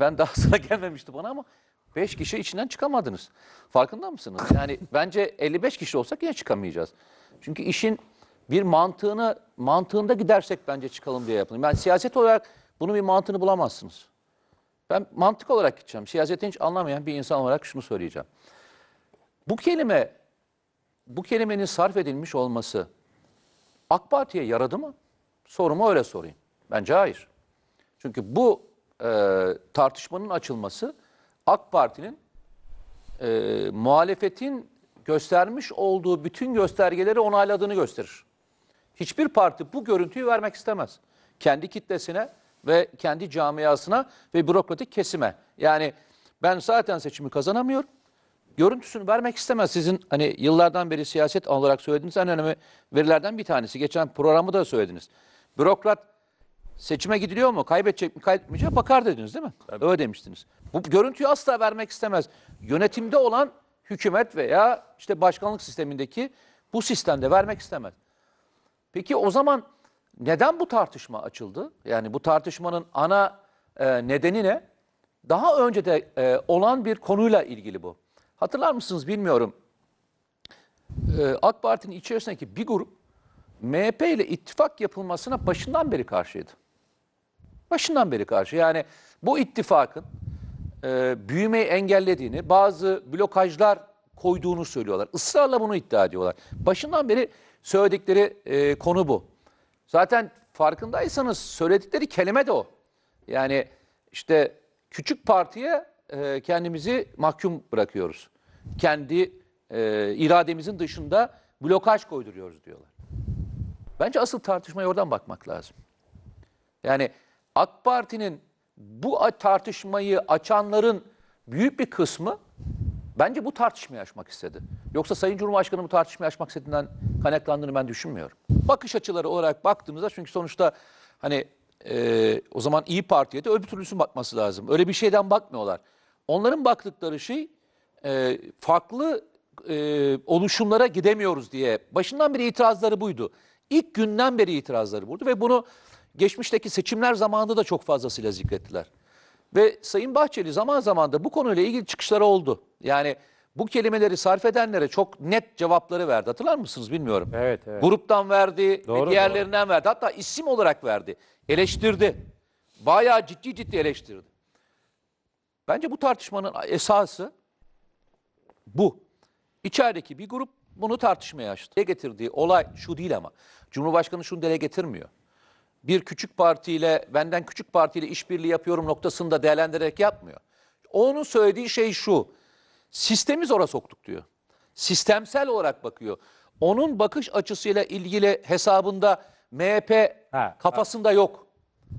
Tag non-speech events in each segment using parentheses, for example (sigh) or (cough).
Ben daha (laughs) sıra gelmemişti bana ama 5 kişi içinden çıkamadınız. Farkında mısınız? Yani (laughs) bence 55 kişi olsak yine çıkamayacağız. Çünkü işin bir mantığını mantığında gidersek bence çıkalım diye yapılıyor. Yani siyaset olarak bunun bir mantığını bulamazsınız. Ben mantık olarak gideceğim. Siyaseti hiç anlamayan bir insan olarak şunu söyleyeceğim. Bu kelime, bu kelimenin sarf edilmiş olması AK Parti'ye yaradı mı? Sorumu öyle sorayım. Bence hayır. Çünkü bu e, tartışmanın açılması AK Parti'nin e, muhalefetin göstermiş olduğu bütün göstergeleri onayladığını gösterir. Hiçbir parti bu görüntüyü vermek istemez. Kendi kitlesine ve kendi camiasına ve bürokratik kesime. Yani ben zaten seçimi kazanamıyorum. Görüntüsünü vermek istemez. Sizin hani yıllardan beri siyaset olarak söylediğiniz en önemli verilerden bir tanesi. Geçen programı da söylediniz. Bürokrat seçime gidiliyor mu, kaybedecek mi, kaybetmeyecek mi bakar dediniz değil mi? Öyle demiştiniz. Bu görüntüyü asla vermek istemez. Yönetimde olan hükümet veya işte başkanlık sistemindeki bu sistemde vermek istemez. Peki o zaman neden bu tartışma açıldı? Yani bu tartışmanın ana e, nedeni ne? Daha önce de e, olan bir konuyla ilgili bu. Hatırlar mısınız bilmiyorum. E, AK Parti'nin içerisindeki bir grup MHP ile ittifak yapılmasına başından beri karşıydı. Başından beri karşı. Yani bu ittifakın e, büyümeyi engellediğini, bazı blokajlar koyduğunu söylüyorlar. Israrla bunu iddia ediyorlar. Başından beri söyledikleri e, konu bu. Zaten farkındaysanız söyledikleri kelime de o. Yani işte küçük partiye e, kendimizi mahkum bırakıyoruz. Kendi e, irademizin dışında blokaj koyduruyoruz diyorlar. Bence asıl tartışmaya oradan bakmak lazım. Yani AK Parti'nin bu tartışmayı açanların büyük bir kısmı bence bu tartışmayı açmak istedi. Yoksa Sayın Cumhurbaşkanı bu tartışmayı açmak istediğinden kaynaklandığını ben düşünmüyorum. Bakış açıları olarak baktığımızda çünkü sonuçta hani e, o zaman İyi Parti'ye de öbür türlüsü bakması lazım. Öyle bir şeyden bakmıyorlar. Onların baktıkları şey e, farklı e, oluşumlara gidemiyoruz diye. Başından beri itirazları buydu. İlk günden beri itirazları buydu ve bunu geçmişteki seçimler zamanında da çok fazlasıyla zikrettiler. Ve Sayın Bahçeli zaman zaman da bu konuyla ilgili çıkışları oldu. Yani bu kelimeleri sarf edenlere çok net cevapları verdi. Hatırlar mısınız bilmiyorum. Evet, evet. Gruptan verdi Doğru, ve diğerlerinden verdi. Hatta isim olarak verdi. Eleştirdi. Bayağı ciddi ciddi eleştirdi. Bence bu tartışmanın esası bu. İçerideki bir grup bunu tartışmaya açtı. Getirdiği olay şu değil ama. Cumhurbaşkanı şunu dile getirmiyor. Bir küçük partiyle, benden küçük partiyle işbirliği yapıyorum noktasında değerlendirerek yapmıyor. Onun söylediği şey şu. Sistemi zora soktuk diyor. Sistemsel olarak bakıyor. Onun bakış açısıyla ilgili hesabında MHP Ha, kafasında yok.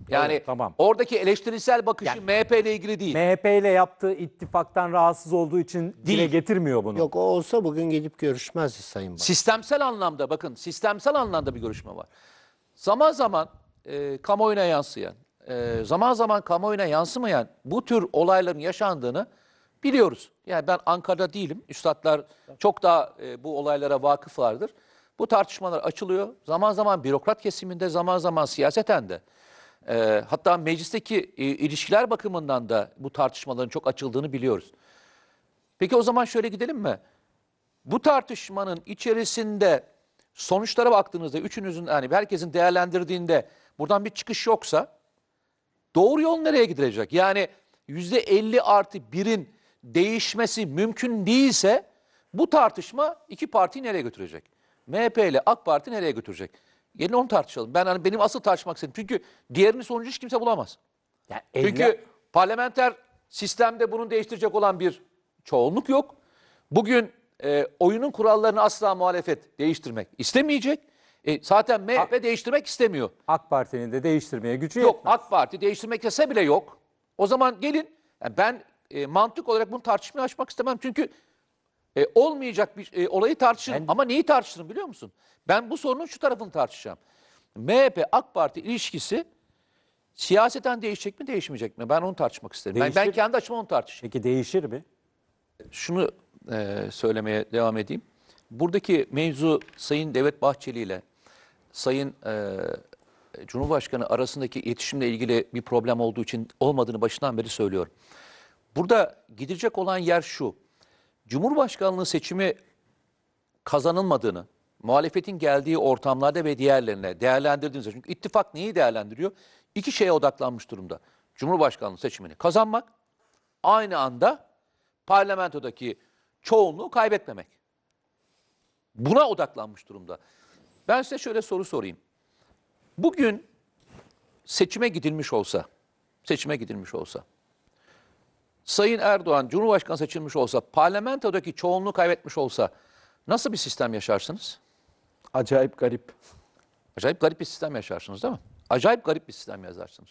Yani Doğru, tamam. oradaki eleştirisel bakışı MHP ile ilgili değil. MHP ile yaptığı ittifaktan rahatsız olduğu için dile Değil. getirmiyor bunu. Yok o olsa bugün gidip görüşmezdi Sayın Bakan. Sistemsel anlamda bakın sistemsel anlamda bir görüşme var. Zaman zaman e, kamuoyuna yansıyan, e, zaman zaman kamuoyuna yansımayan bu tür olayların yaşandığını biliyoruz. Yani ben Ankara'da değilim. Üstadlar çok daha e, bu olaylara vakıflardır. Bu tartışmalar açılıyor. Zaman zaman bürokrat kesiminde, zaman zaman siyaseten de. E, hatta meclisteki e, ilişkiler bakımından da bu tartışmaların çok açıldığını biliyoruz. Peki o zaman şöyle gidelim mi? Bu tartışmanın içerisinde sonuçlara baktığınızda üçünüzün yani herkesin değerlendirdiğinde buradan bir çıkış yoksa doğru yol nereye gidilecek? Yani yüzde 50 artı 1'in değişmesi mümkün değilse bu tartışma iki partiyi nereye götürecek? MHP ile AK Parti nereye götürecek? Gelin onu tartışalım. Ben hani benim asıl tartışmak istedim. Çünkü diğerinin sonucu hiç kimse bulamaz. Yani Çünkü eller- parlamenter sistemde bunu değiştirecek olan bir çoğunluk yok. Bugün e, oyunun kurallarını asla muhalefet değiştirmek istemeyecek. E, zaten MHP değiştirmek istemiyor. AK Parti'nin de değiştirmeye gücü Yok yetmez. AK Parti değiştirmek istese bile yok. O zaman gelin yani ben e, mantık olarak bunu tartışmaya açmak istemem. Çünkü e, olmayacak bir e, olayı tartışırım. Ama neyi tartışırım biliyor musun? Ben bu sorunun şu tarafını tartışacağım. MHP AK Parti ilişkisi siyaseten değişecek mi değişmeyecek mi? Ben onu tartışmak isterim. Ben, ben Değişir. kendi açıma onu tartışayım. Peki değişir mi? Şunu e, söylemeye devam edeyim. Buradaki mevzu Sayın Devlet Bahçeli ile Sayın e, Cumhurbaşkanı arasındaki iletişimle ilgili bir problem olduğu için olmadığını başından beri söylüyorum. Burada gidecek olan yer şu. Cumhurbaşkanlığı seçimi kazanılmadığını, muhalefetin geldiği ortamlarda ve diğerlerine değerlendirdiğinizde, çünkü ittifak neyi değerlendiriyor? İki şeye odaklanmış durumda. Cumhurbaşkanlığı seçimini kazanmak, aynı anda parlamentodaki çoğunluğu kaybetmemek. Buna odaklanmış durumda. Ben size şöyle soru sorayım. Bugün seçime gidilmiş olsa, seçime gidilmiş olsa, Sayın Erdoğan Cumhurbaşkanı seçilmiş olsa, parlamentodaki çoğunluğu kaybetmiş olsa nasıl bir sistem yaşarsınız? Acayip garip. Acayip garip bir sistem yaşarsınız değil mi? Acayip garip bir sistem yazarsınız.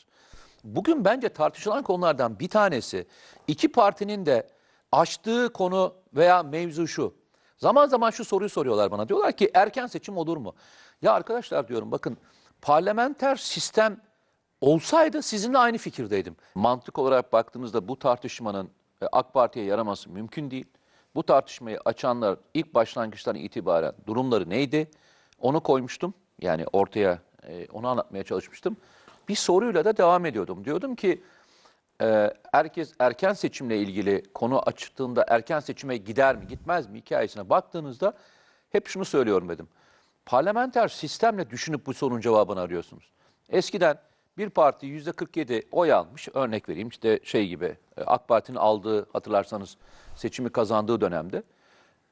Bugün bence tartışılan konulardan bir tanesi iki partinin de açtığı konu veya mevzu şu. Zaman zaman şu soruyu soruyorlar bana. Diyorlar ki erken seçim olur mu? Ya arkadaşlar diyorum bakın parlamenter sistem olsaydı sizinle aynı fikirdeydim. Mantık olarak baktığınızda bu tartışmanın e, AK Parti'ye yaraması mümkün değil. Bu tartışmayı açanlar ilk başlangıçtan itibaren durumları neydi? Onu koymuştum. Yani ortaya e, onu anlatmaya çalışmıştım. Bir soruyla da devam ediyordum. Diyordum ki e, herkes erken seçimle ilgili konu açtığında erken seçime gider mi gitmez mi hikayesine baktığınızda hep şunu söylüyorum dedim. Parlamenter sistemle düşünüp bu sorunun cevabını arıyorsunuz. Eskiden bir parti yüzde 47 oy almış örnek vereyim işte şey gibi e, AK Parti'nin aldığı hatırlarsanız seçimi kazandığı dönemde.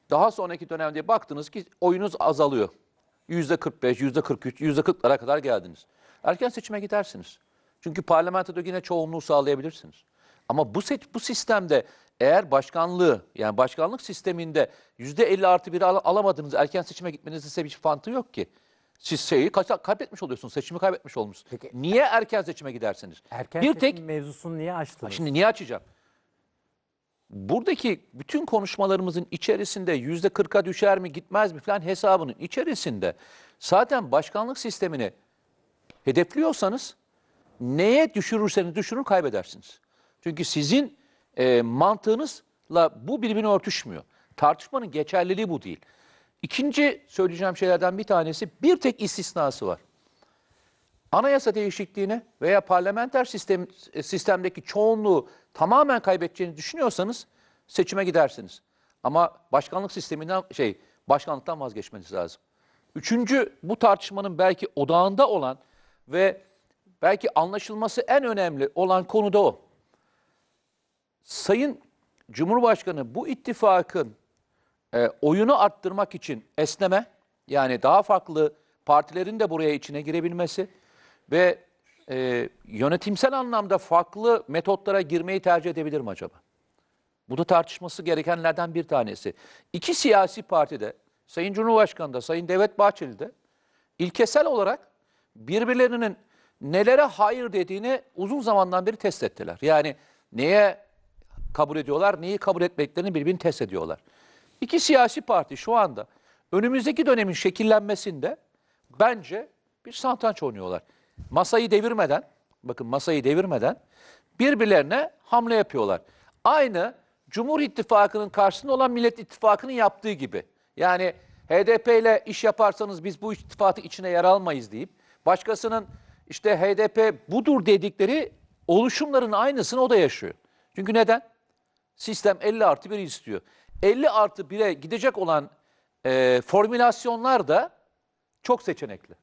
Daha sonraki dönemde baktınız ki oyunuz azalıyor. Yüzde 45, yüzde 43, yüzde 40'lara kadar geldiniz. Erken seçime gidersiniz. Çünkü parlamentoda yine çoğunluğu sağlayabilirsiniz. Ama bu seç, bu sistemde eğer başkanlığı yani başkanlık sisteminde yüzde 50 artı bir alamadığınız erken seçime gitmenizin size bir fantı yok ki. Siz şeyi kaybetmiş oluyorsunuz, seçimi kaybetmiş olmuşsunuz. Peki- Niye erken seçime gidersiniz? Erken bir tek mevzusunu niye açtınız? Şimdi niye açacağım? Buradaki bütün konuşmalarımızın içerisinde yüzde kırka düşer mi gitmez mi falan hesabının içerisinde zaten başkanlık sistemini hedefliyorsanız neye düşürürseniz düşürün kaybedersiniz. Çünkü sizin e, mantığınızla bu birbirine örtüşmüyor. Tartışmanın geçerliliği bu değil. İkinci söyleyeceğim şeylerden bir tanesi bir tek istisnası var anayasa değişikliğine veya parlamenter sistem e, sistemdeki çoğunluğu tamamen kaybedeceğini düşünüyorsanız seçime gidersiniz. Ama başkanlık sisteminden şey başkanlıktan vazgeçmeniz lazım. Üçüncü bu tartışmanın belki odağında olan ve belki anlaşılması en önemli olan konu da o. Sayın Cumhurbaşkanı bu ittifakın e, oyunu arttırmak için esneme yani daha farklı partilerin de buraya içine girebilmesi ve e, yönetimsel anlamda farklı metotlara girmeyi tercih edebilir mi acaba? Bu da tartışması gerekenlerden bir tanesi. İki siyasi partide, Sayın Cumhurbaşkanı da, Sayın Devlet Bahçeli de ilkesel olarak birbirlerinin nelere hayır dediğini uzun zamandan beri test ettiler. Yani neye kabul ediyorlar, neyi kabul etmeklerini birbirini test ediyorlar. İki siyasi parti şu anda önümüzdeki dönemin şekillenmesinde bence bir satranç oynuyorlar. Masayı devirmeden, bakın masayı devirmeden birbirlerine hamle yapıyorlar. Aynı Cumhur İttifakı'nın karşısında olan Millet İttifakı'nın yaptığı gibi. Yani HDP ile iş yaparsanız biz bu ittifakı içine yer almayız deyip başkasının işte HDP budur dedikleri oluşumların aynısını o da yaşıyor. Çünkü neden? Sistem 50 artı 1 istiyor. 50 artı 1'e gidecek olan e, formülasyonlar da çok seçenekli.